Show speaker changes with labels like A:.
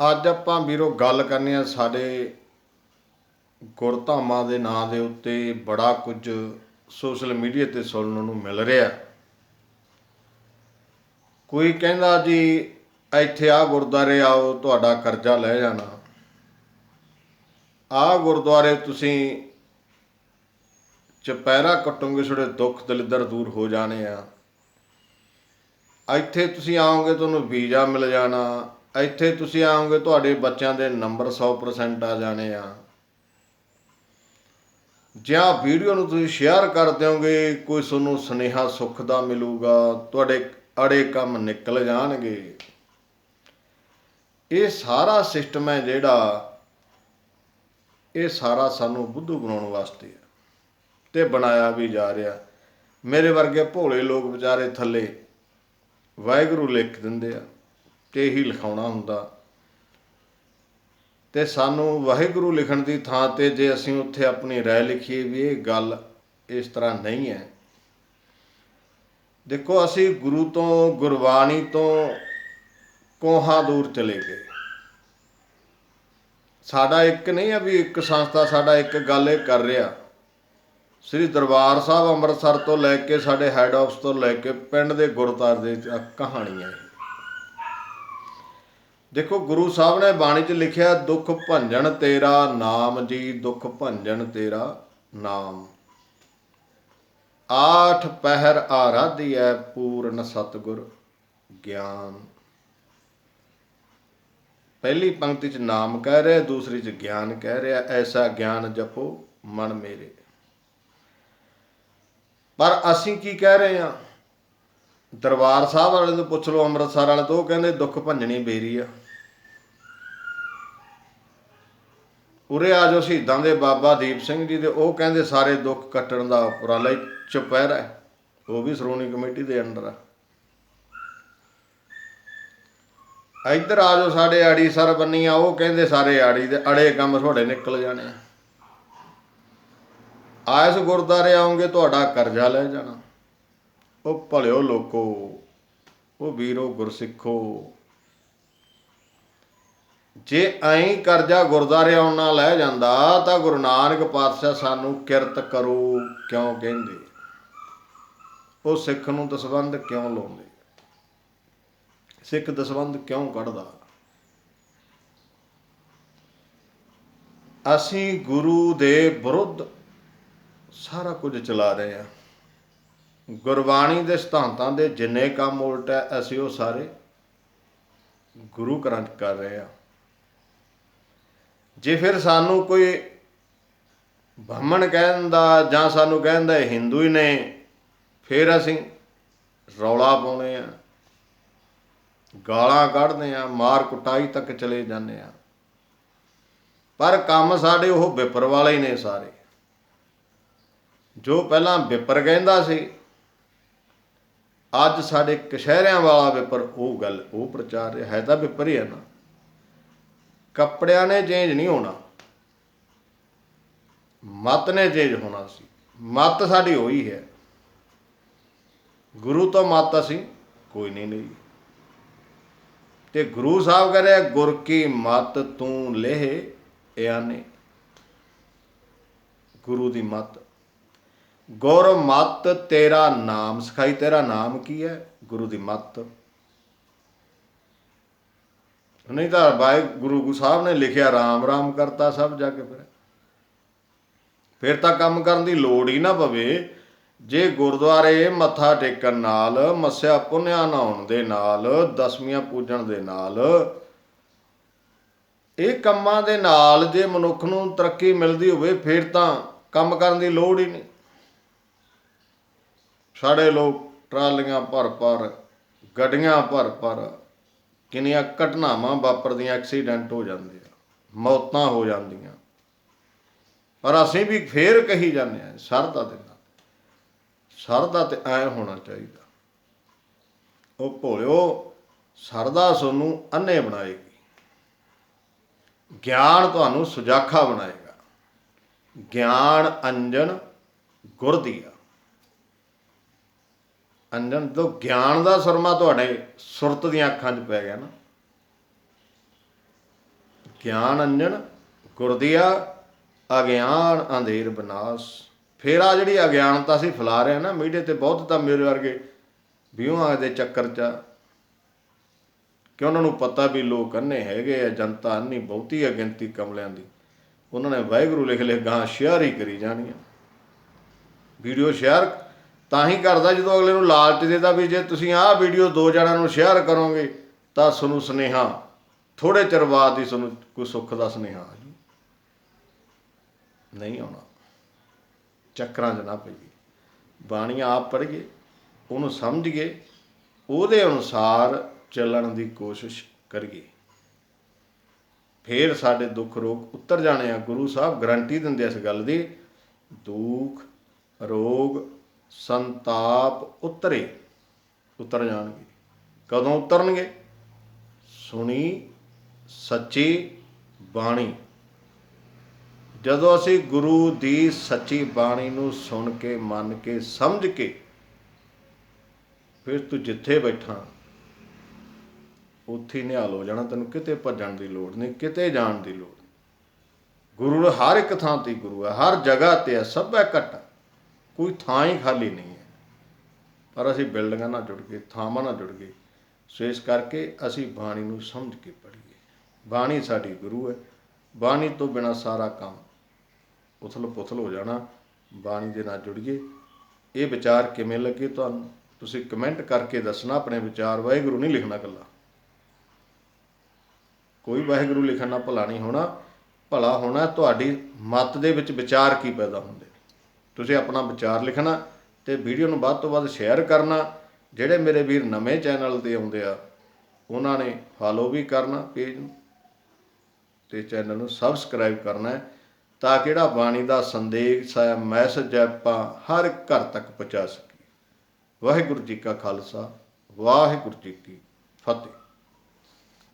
A: ਅੱਜ ਆਪਾਂ ਵੀਰੋ ਗੱਲ ਕਰਨੀ ਆ ਸਾਡੇ ਗੁਰਧਾਮਾਂ ਦੇ ਨਾਂ ਦੇ ਉੱਤੇ ਬੜਾ ਕੁਝ ਸੋਸ਼ਲ ਮੀਡੀਆ ਤੇ ਸੁਣਨ ਨੂੰ ਮਿਲ ਰਿਹਾ। ਕੋਈ ਕਹਿੰਦਾ ਜੀ, ਇੱਥੇ ਆ ਗੁਰਦੁਆਰੇ ਆਓ, ਤੁਹਾਡਾ ਕਰਜ਼ਾ ਲੈ ਜਾਣਾ। ਆ ਗੁਰਦੁਆਰੇ ਤੁਸੀਂ ਚਪੈਰਾ ਕੱਟੋਗੇ, ਤੁਹਾਡੇ ਦੁੱਖ ਦਲਿੱਦਰ ਦੂਰ ਹੋ ਜਾਣੇ ਆ। ਇੱਥੇ ਤੁਸੀਂ ਆਓਗੇ, ਤੁਹਾਨੂੰ ਵੀਜ਼ਾ ਮਿਲ ਜਾਣਾ। ਇੱਥੇ ਤੁਸੀਂ ਆਓਗੇ, ਤੁਹਾਡੇ ਬੱਚਿਆਂ ਦੇ ਨੰਬਰ 100% ਆ ਜਾਣੇ ਆ। ਜਾਂ ਵੀਡੀਓ ਨੂੰ ਤੁਸੀਂ ਸ਼ੇਅਰ ਕਰ ਦਿਓਗੇ, ਕੋਈ ਤੁਹਾਨੂੰ ਸੁਨੇਹਾ ਸੁੱਖ ਦਾ ਮਿਲੂਗਾ, ਤੁਹਾਡੇ ਅੜੇ ਕੰਮ ਨਿਕਲ ਜਾਣਗੇ। ਇਹ ਸਾਰਾ ਸਿਸਟਮ ਹੈ ਜਿਹੜਾ, ਇਹ ਸਾਰਾ ਸਾਨੂੰ ਬੁੱਧੂ ਬਣਾਉਣ ਵਾਸਤੇ ਹੈ ਤੇ ਬਣਾਇਆ ਵੀ ਜਾ ਰਿਹਾ। ਮੇਰੇ ਵਰਗੇ ਭੋਲੇ ਲੋਕ ਵਿਚਾਰੇ ਥੱਲੇ ਵਾਹਿਗੁਰੂ ਲਿਖ ਦਿੰਦੇ ਆ। ਤੇ ਇਹੀ ਲਿਖਾਉਣਾ ਹੁੰਦਾ। ਤੇ ਸਾਨੂੰ ਵਾਹਿਗੁਰੂ ਲਿਖਣ ਦੀ ਥਾਂ ਤੇ ਜੇ ਅਸੀਂ ਉੱਥੇ ਆਪਣੀ ਰਾਏ ਲਿਖੀਏ ਵੀ ਇਹ ਗੱਲ ਇਸ ਤਰ੍ਹਾਂ ਨਹੀਂ ਹੈ। ਦੇਖੋ, ਅਸੀਂ ਗੁਰੂ ਤੋਂ, ਗੁਰਬਾਣੀ ਤੋਂ ਕੋਹਾਂ ਦੂਰ ਚਲੇ ਗਏ। ਸਾਡਾ ਇੱਕ ਨਹੀਂ ਆ ਵੀ ਇੱਕ ਸੰਸਥਾ, ਸਾਡਾ ਇੱਕ ਗੱਲ ਇਹ ਕਰ ਰਿਹਾ। ਸ੍ਰੀ ਦਰਬਾਰ ਸਾਹਿਬ ਅੰਮ੍ਰਿਤਸਰ ਤੋਂ ਲੈ ਕੇ ਸਾਡੇ ਹੈੱਡ ਆਫਿਸ ਤੋਂ ਲੈ ਕੇ ਪਿੰਡ ਦੇ ਗੁਰਦੁਆਰੇ ਦੇ ਚ- ਕਹਾਣੀਆਂ ਇਹ ਦੇਖੋ ਗੁਰੂ ਸਾਹਿਬ ਨੇ ਬਾਣੀ 'ਚ ਲਿਖਿਆ, ਦੁੱਖ ਭੰਜਨ ਤੇਰਾ ਨਾਮ ਜੀ, ਦੁੱਖ ਭੰਜਨ ਤੇਰਾ ਨਾਮ। ਆਠ ਪਹਿਰ ਆਰਾਧਿਐ ਪੂਰਨ ਸਤਗੁਰ ਗਿਆਨ। ਪਹਿਲੀ ਪੰਕਤੀ 'ਚ ਨਾਮ ਕਹਿ ਰਿਹਾ, ਦੂਸਰੀ 'ਚ ਗਿਆਨ ਕਹਿ ਰਿਹਾ, ਐਸਾ ਗਿਆਨ ਜਪੋ ਮਨ ਮੇਰੇ। ਪਰ ਅਸੀਂ ਕੀ ਕਹਿ ਰਹੇ ਹਾਂ? ਦਰਬਾਰ ਸਾਹਿਬ ਵਾਲੇ ਤੋਂ ਪੁੱਛ ਲਓ, ਅੰਮ੍ਰਿਤਸਰ ਵਾਲੇ ਤੋਂ, ਉਹ ਕਹਿੰਦੇ ਦੁੱਖ ਭੰਜਣੀ ਬੇਰੀ ਆ। ਉਰੇ ਆ ਜੋ ਸ਼ਹੀਦਾਂ ਦੇ ਬਾਬਾ ਦੀਪ ਸਿੰਘ ਜੀ ਦੇ, ਉਹ ਕਹਿੰਦੇ ਸਾਰੇ ਦੁੱਖ ਕੱਟਣ ਦਾ ਉਪਰਾਲਾ ਹੀ ਚੁਪਹਿਰਾ ਹੈ। ਉਹ ਵੀ ਸ਼੍ਰੋਮਣੀ ਕਮੇਟੀ ਦੇ ਅੰਡਰ ਆ। ਇੱਧਰ ਆ ਜੋ ਸਾਡੇ ਆੜੀ ਸਰ ਬੰਨੀਆਂ ਉਹ ਕਹਿੰਦੇ ਸਾਰੇ ਆੜੀ ਦੇ ਅੜੇ ਕੰਮ ਤੁਹਾਡੇ ਨਿਕਲ ਜਾਣੇ ਆ। ਆਇਸ ਗੁਰਦਾਰੇ ਆਉਂਗੇ, ਤੁਹਾਡਾ ਕਰਜ਼ਾ ਲੈ ਜਾਣਾ। ਉਹ ਭਲਿਓ ਲੋਕੋ, ਉਹ ਵੀਰੋ ਗੁਰਸਿੱਖੋ। ਜੇ ਐਂ ਕਰਜ਼ਾ ਗੁਰਦਾਰੇ ਆਉਣ ਨਾਲ ਲੈ ਜਾਂਦਾ, ਤਾਂ ਗੁਰੂ ਨਾਨਕ ਪਾਤਸ਼ਾਹ ਸਾਨੂੰ ਕਿਰਤ ਕਰੋ, ਕਿਉਂ ਕਹਿੰਦੇ? ਉਹ ਸਿੱਖ ਨੂੰ ਦਸਵੰਧ ਕਿਉਂ ਲਾਉਂਦੇ? ਸਿੱਖ ਦਸਵੰਧ ਕਿਉਂ ਕੱਢਦਾ? ਅਸੀਂ ਗੁਰੂ ਦੇ ਵਿਰੁੱਧ ਸਾਰਾ ਕੁਝ ਚਲਾ ਰਹੇ ਹਾਂ। ਗੁਰਬਾਣੀ ਦੇ ਸਿਧਾਂਤਾਂ ਦੇ ਜਿੰਨੇ ਕੰਮ ਉਲਟ ਹੈ, ਅਸੀਂ ਉਹ ਸਾਰੇ ਗੁਰੂ ਘਰਾਂ 'ਚ ਕਰ ਰਹੇ ਆ ਜੇ ਫਿਰ ਸਾਨੂੰ ਕੋਈ ਬ੍ਰਾਹਮਣ ਕਹਿੰਦਾ ਜਾਂ ਸਾਨੂੰ ਕਹਿੰਦਾ ਇਹ ਹਿੰਦੂ ਹੀ ਨੇ, ਫਿਰ ਅਸੀਂ ਰੌਲਾ ਪਾਉਣੇ ਆ ਗਾਲਾਂ ਕੱਢਦੇ ਆ ਮਾਰ ਕੁਟਾਈ ਤੱਕ ਚਲੇ ਜਾਂਦੇ ਆ ਪਰ ਕੰਮ ਸਾਡੇ ਉਹ ਵਿਪਰ ਵਾਲੇ ਹੀ ਨੇ ਸਾਰੇ। ਜੋ ਪਹਿਲਾਂ ਵਿਪਰ ਕਹਿੰਦਾ ਸੀ ਅੱਜ ਸਾਡੇ ਕਸ਼ਹਿਰਿਆਂ ਵਾਲਾ ਵਿਪਰ ਉਹ ਗੱਲ, ਉਹ ਪ੍ਰਚਾਰ ਰਿਹਾ, ਹੈ ਤਾਂ ਵਿਪਰ ਹੀ ਹੈ ਨਾ। ਕੱਪੜਿਆਂ ਨੇ ਚੇਂਜ ਨਹੀਂ ਹੋਣਾ। ਮਤ ਨੇ ਚੇਂਜ ਹੋਣਾ ਸੀ। ਮਤ ਸਾਡੀ ਹੋਈ ਹੈ। ਗੁਰੂ ਤੋਂ ਮਤ ਅਸੀਂ ਕੋਈ ਨਹੀਂ ਲਈ। ਤੇ ਗੁਰੂ ਸਾਹਿਬ ਕਹ ਰਿਹਾ ਗੁਰ ਕੀ ਮਤ ਤੂੰ ਲਹਿ, ਇਆਨੇ? ਗੁਰੂ ਦੀ ਮਤ। ਗੁਰ ਮਤ ਤੇਰਾ ਨਾਮ, ਸਿਖਾਈ ਤੇਰਾ ਨਾਮ ਕੀ ਹੈ? ਗੁਰੂ ਦੀ ਮੱਤ। ਨਹੀਂ ਤਾਂ ਬਾਈ ਗੁਰੂ ਗੁਰੂ ਸਾਹਿਬ ਨੇ ਲਿਖਿਆ, ਰਾਮ ਰਾਮ ਕਰਤਾ ਸਭ ਜਾ ਕੇ ਫਿਰ। ਫਿਰ ਤਾਂ ਕੰਮ ਕਰਨ ਦੀ ਲੋੜ ਹੀ ਨਾ ਪਵੇ। ਜੇ ਗੁਰਦੁਆਰੇ ਮੱਥਾ ਟੇਕਣ ਨਾਲ, ਮੱਸਿਆ ਪੁੰਨਿਆ ਨਹਾਉਣ ਦੇ ਨਾਲ, ਦਸਵੀਆਂ ਪੂਜਣ ਦੇ ਨਾਲ, ਇਹ ਕੰਮਾਂ ਦੇ ਨਾਲ ਜੇ ਮਨੁੱਖ ਨੂੰ ਤਰੱਕੀ ਮਿਲਦੀ ਹੋਵੇ, ਫਿਰ ਤਾਂ ਕੰਮ ਕਰਨ ਦੀ ਲੋੜ ਹੀ ਨਹੀਂ। ਸਾਡੇ ਲੋਕ ਟਰਾਲੀਆਂ ਭਰ ਭਰ, ਗੱਡੀਆਂ ਭਰ ਭਰ ਕਿੰਨੀਆਂ ਘਟਨਾਵਾਂ ਵਾਪਰਦੀਆਂ ਐਕਸੀਡੈਂਟ ਹੋ ਜਾਂਦੇ ਆ ਮੌਤਾਂ ਹੋ ਜਾਂਦੀਆਂ। ਪਰ ਅਸੀਂ ਵੀ ਫੇਰ ਕਹੀ ਜਾਂਦੇ ਆ ਸਰਦਾ ਦੇ ਨਾਲ ਸਰਦਾ ਤੇ ਐ ਹੋਣਾ ਚਾਹੀਦਾ। ਉਹ ਭੋਲਿਓ ਸਰਦਾ ਤੁਹਾਨੂੰ ਅੰਨੇ ਬਣਾਏਗੀ। ਗਿਆਨ ਤੁਹਾਨੂੰ ਸੁਜਾਖਾ ਬਣਾਏਗਾ। ਗਿਆਨ, ਅੰਜਨ, ਗੁਰ ਦੀਆ। ਅੰਜਨ ਤੋਂ ਗਿਆਨ ਦਾ ਸਰਮਾ ਤੁਹਾਡੇ ਸੁਰਤ ਦੀਆਂ ਅੱਖਾਂ 'ਚ ਪੈ ਗਿਆ ਨਾ। ਗਿਆਨ ਅੰਜਨ, ਗੁਰਦਿਆ, ਅਗਿਆਨ ਅੰਧੇਰ ਬਨਾਸ। ਫੇਰ ਆ ਜਿਹੜੀ ਅਗਿਆਨਤਾ ਸੀ ਫੈਲਾ ਰਹੇ ਆ ਨਾ ਮੀਡੀਆ ਤੇ ਬਹੁਤ ਤਾਂ ਮੇਰੇ ਵਰਗੇ ਵਿਊਆਂ ਦੇ ਚੱਕਰ 'ਚ ਆ। ਕਿ ਉਹਨਾਂ ਨੂੰ ਪਤਾ ਵੀ ਲੋਕ ਅੰਨੇ ਹੈਗੇ ਆ, ਜਨਤਾ ਅੰਨੀ ਬਹੁਤੀ ਆ ਗਿਣਤੀ ਕਮਲਿਆਂ ਦੀ। ਉਹਨਾਂ ਨੇ ਵਾਹਿਗੁਰੂ ਲਿਖ ਲਿਖ ਗਾਂ ਸ਼ੇਅਰ ਹੀ ਕਰੀ ਜਾਣੀ ਆ ਵੀਡੀਓ ਸ਼ੇਅਰ ਤਾਂ ਹੀ ਕਰਦਾ ਜਦੋਂ ਅਗਲੇ ਨੂੰ ਲਾਲਚ ਦੇਦਾ ਵੀ ਜੇ ਤੁਸੀਂ ਆਹ ਵੀਡੀਓ ਦੋ ਜਣਾਂ ਨੂੰ ਸ਼ੇਅਰ ਕਰੋਗੇ, ਤਾਂ ਤੁਹਾਨੂੰ ਸੁਨੇਹਾ ਥੋੜੇ ਚਿਰ ਬਾਅਦ ਹੀ ਤੁਹਾਨੂੰ ਕੋਈ ਸੁੱਖ ਦਾ ਸੁਨੇਹਾ ਆ ਜੂ। ਨਹੀਂ ਆਉਣਾ। ਚੱਕਰਾਂ 'ਚ ਨਾ ਪਈਏ। ਬਾਣੀ ਆਪ ਪੜ੍ਹੀਏ, ਉਹਨੂੰ ਸਮਝੀਏ, ਉਹਦੇ ਅਨੁਸਾਰ ਚੱਲਣ ਦੀ ਕੋਸ਼ਿਸ਼ ਕਰੀਏ। ਫੇਰ ਸਾਡੇ ਦੁੱਖ ਰੋਗ ਉੱਤਰ ਜਾਣੇ ਆ। ਗੁਰੂ ਸਾਹਿਬ ਗਰੰਟੀ ਦਿੰਦੇ ਇਸ ਗੱਲ ਦੀ, ਦੁੱਖ, ਰੋਗ ਸੰਤਾਪ ਉਤਰੇ, ਉਤਰ ਜਾਣਗੇ। ਕਦੋਂ ਉਤਰਨਗੇ? ਸੁਣੀ ਸੱਚੀ ਬਾਣੀ। ਜਦੋਂ ਅਸੀਂ ਗੁਰੂ ਦੀ ਸੱਚੀ ਬਾਣੀ ਨੂੰ ਸੁਣ ਕੇ, ਮੰਨ ਕੇ, ਸਮਝ ਕੇ, ਫਿਰ ਤੂੰ ਜਿੱਥੇ ਬੈਠਾ, ਉੱਥੇ ਨਿਹਾਲ ਹੋ ਜਾਣਾ ਤੈਨੂੰ। ਕਿਤੇ ਭੱਜਣ ਦੀ ਲੋੜ ਨਹੀਂ, ਕਿਤੇ ਜਾਣ ਦੀ ਲੋੜ ਨਹੀਂ। ਗੁਰੂ ਹਰ ਇੱਕ ਥਾਂ ਤੇ ਗੁਰੂ ਹੈ, ਹਰ ਜਗ੍ਹਾ ਤੇ ਹੈ, ਸਭ ਹੈ ਘਟ। ਕੋਈ ਥਾਂ ਹੀ ਖਾਲੀ ਨਹੀਂ ਹੈ। ਪਰ ਅਸੀਂ ਬਿਲਡਿੰਗਾਂ ਨਾਲ ਜੁੜ ਗਏ, ਥਾਵਾਂ ਨਾਲ ਜੁੜ ਗਏ। ਸੋ ਇਸ ਕਰਕੇ ਅਸੀਂ ਬਾਣੀ ਨੂੰ ਸਮਝ ਕੇ ਪੜ੍ਹੀਏ। ਬਾਣੀ ਸਾਡੀ ਗੁਰੂ ਹੈ। ਬਾਣੀ ਤੋਂ ਬਿਨਾ ਸਾਰਾ ਕੰਮ ਉਥਲ ਪੁਥਲ ਹੋ ਜਾਣਾ। ਬਾਣੀ ਦੇ ਨਾਲ ਜੁੜੀਏ। ਇਹ ਵਿਚਾਰ ਕਿਵੇਂ ਲੱਗੇ ਤੁਹਾਨੂੰ? ਤੁਸੀਂ ਕਮੈਂਟ ਕਰਕੇ ਦੱਸਣਾ, ਆਪਣੇ ਵਿਚਾਰ। ਵਾਹਿਗੁਰੂ ਨਹੀਂ ਲਿਖਣਾ ਕੱਲਾ ਕੋਈ ਵਾਹਿਗੁਰੂ ਲਿਖਣ ਨਾਲ ਭਲਾ ਨਹੀਂ ਹੋਣਾ। ਭਲਾ ਹੋਣਾ ਤੁਹਾਡੀ ਮਤ ਦੇ ਵਿੱਚ ਵਿਚਾਰ ਕੀ ਪੈਦਾ ਹੁੰਦੇ? ਤੁਸੀਂ ਆਪਣਾ ਵਿਚਾਰ ਲਿਖਣਾ ਤੇ ਵੀਡੀਓ ਨੂੰ ਵੱਧ ਤੋਂ ਵੱਧ ਸ਼ੇਅਰ ਕਰਨਾ। ਜਿਹੜੇ ਮੇਰੇ ਵੀਰ ਨਵੇਂ ਚੈਨਲ ਤੇ ਆਉਂਦੇ ਆ, ਉਹਨਾਂ ਨੇ ਫਾਲੋ ਵੀ ਕਰਨਾ ਪੇਜ ਨੂੰ ਤੇ ਚੈਨਲ ਨੂੰ ਸਬਸਕ੍ਰਾਈਬ ਕਰਨਾ ਹੈ ਤਾਂ ਕਿ ਜਿਹੜਾ ਬਾਣੀ ਦਾ ਸੰਦੇਸ਼ ਹੈ ਮੈਸੇਜ ਹੈ, ਆਪਾਂ ਹਰ ਘਰ ਤੱਕ ਪਹੁੰਚਾ ਸਕੀਏ। ਵਾਹਿਗੁਰੂ ਜੀ ਕਾ ਖਾਲਸਾ, ਵਾਹਿਗੁਰੂ ਜੀ ਕੀ ਫਤਿਹ।